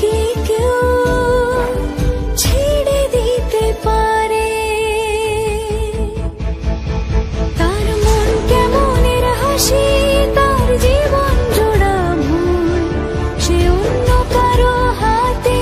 কি কেউ ছেড়ে দিতে পারে। তার মন কেমনের হাসি, তার জীবন জোড়া সে অন্য কারও হাতে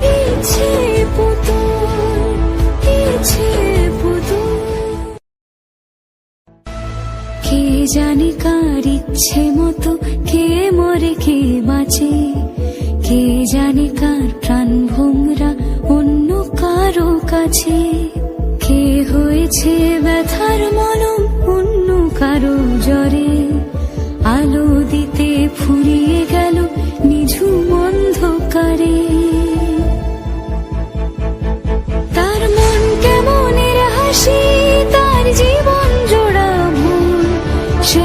পিছে পুতুল পিছে পুতুল। কে জানে কার ইচ্ছে মতো কে মরে কে বাঁচে। কে জানে কার প্রাণ ভোমরা, অন্য কারও কাছে। কে হয়েছে ব্যথার মলম, অন্য কারও জ্বরে। আলো দিতে ফুরিয়ে গেল নিঝু অন্ধকারে। তার মন কেমনের হাসি, তার জীবন জোড়া ভুল সে